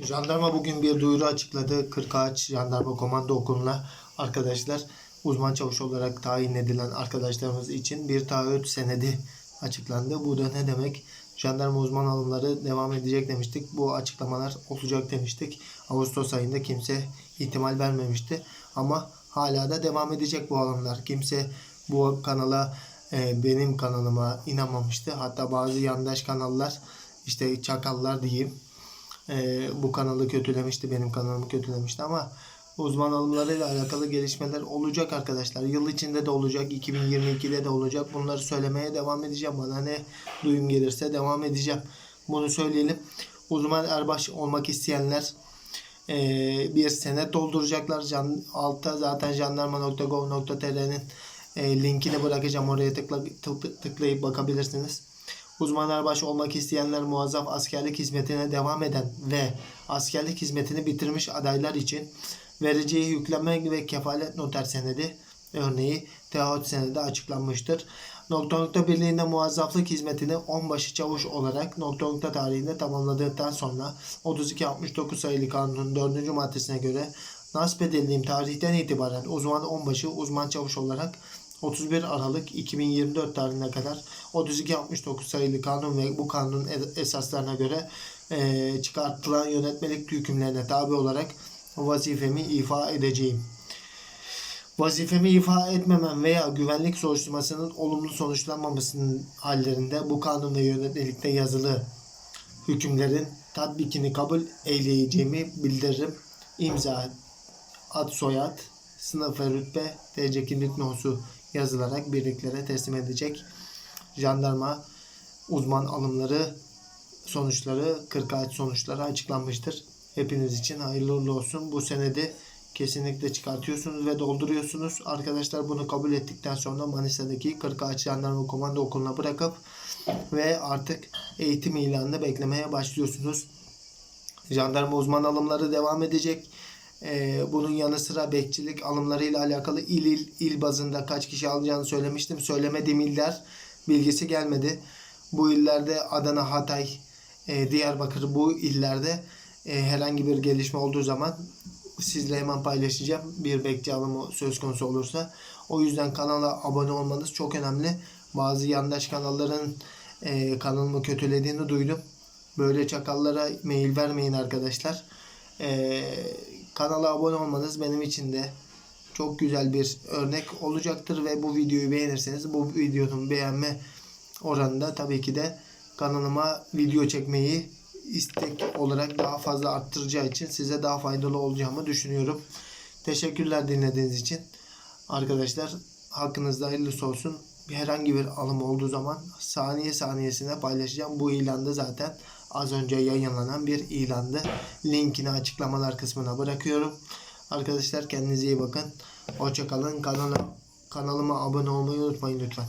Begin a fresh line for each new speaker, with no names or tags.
Jandarma bugün bir duyuru açıkladı. Kırkağaç Jandarma Komando Okulu'na arkadaşlar uzman çavuş olarak tayin edilen arkadaşlarımız için bir taahhüt senedi açıklandı. Bu da ne demek? Jandarma uzman alımları devam edecek demiştik. Bu açıklamalar olacak demiştik. Ağustos ayında kimse ihtimal vermemişti. Ama hala da devam edecek bu alımlar. Kimse bu kanala e, benim kanalıma inanmamıştı. Hatta bazı yandaş kanallar işte çakallar diyeyim e, bu kanalı kötülemişti. Benim kanalımı kötülemişti ama uzman alımlarıyla alakalı gelişmeler olacak arkadaşlar. Yıl içinde de olacak. 2022'de de olacak. Bunları söylemeye devam edeceğim. Bana ne duyum gelirse devam edeceğim. Bunu söyleyelim. Uzman erbaş olmak isteyenler e, bir senet dolduracaklar. Can, altta zaten jandarma.gov.tr'nin e, linkini bırakacağım. Oraya tıkla, tık- tıklayıp bakabilirsiniz. Uzman erbaş olmak isteyenler muazzaf askerlik hizmetine devam eden ve askerlik hizmetini bitirmiş adaylar için vereceği yükleme ve kefalet noter senedi örneği teahhüt senedi açıklanmıştır. Nokta nokta birliğinde muazzaflık hizmetini onbaşı çavuş olarak nokta nokta tarihinde tamamladıktan sonra 3269 sayılı kanunun 4. maddesine göre nasip edildiğim tarihten itibaren uzman onbaşı uzman çavuş olarak 31 Aralık 2024 tarihine kadar 3269 sayılı kanun ve bu kanunun e- esaslarına göre eee, çıkartılan yönetmelik hükümlerine tabi olarak vazifemi ifa edeceğim. Vazifemi ifa etmemem veya güvenlik soruşturmasının olumlu sonuçlanmamasının hallerinde bu kanun ve yönetmelikte yazılı hükümlerin tatbikini kabul eyleyeceğimi bildiririm. İmza, ad soyad, sınıf ve rütbe, TC kimlik nosu yazılarak birliklere teslim edecek. Jandarma uzman alımları sonuçları 40 ay sonuçları açıklanmıştır. Hepiniz için hayırlı uğurlu olsun. Bu senedi kesinlikle çıkartıyorsunuz ve dolduruyorsunuz. Arkadaşlar bunu kabul ettikten sonra Manisa'daki 40 Ağaç Jandarma Komando Okulu'na bırakıp ve artık eğitim ilanını beklemeye başlıyorsunuz. Jandarma uzman alımları devam edecek. Ee, bunun yanı sıra bekçilik alımlarıyla alakalı il il, il bazında kaç kişi alacağını söylemiştim. Söylemediğim iller bilgisi gelmedi. Bu illerde Adana, Hatay, e, Diyarbakır bu illerde e, herhangi bir gelişme olduğu zaman sizle hemen paylaşacağım. Bir bekçi alımı söz konusu olursa. O yüzden kanala abone olmanız çok önemli. Bazı yandaş kanalların e, kanalımı kötülediğini duydum. Böyle çakallara mail vermeyin arkadaşlar. Kanala abone olmanız benim için de çok güzel bir örnek olacaktır ve bu videoyu beğenirseniz bu videonun beğenme oranında tabii ki de kanalıma video çekmeyi istek olarak daha fazla arttıracağı için size daha faydalı olacağımı düşünüyorum. Teşekkürler dinlediğiniz için. Arkadaşlar hakkınızda hayırlısı olsun. Herhangi bir alım olduğu zaman saniye saniyesine paylaşacağım. Bu ilanda zaten az önce yayınlanan bir ilandı. Linkini açıklamalar kısmına bırakıyorum. Arkadaşlar kendinize iyi bakın. Hoşçakalın. Kanala, kanalıma abone olmayı unutmayın lütfen.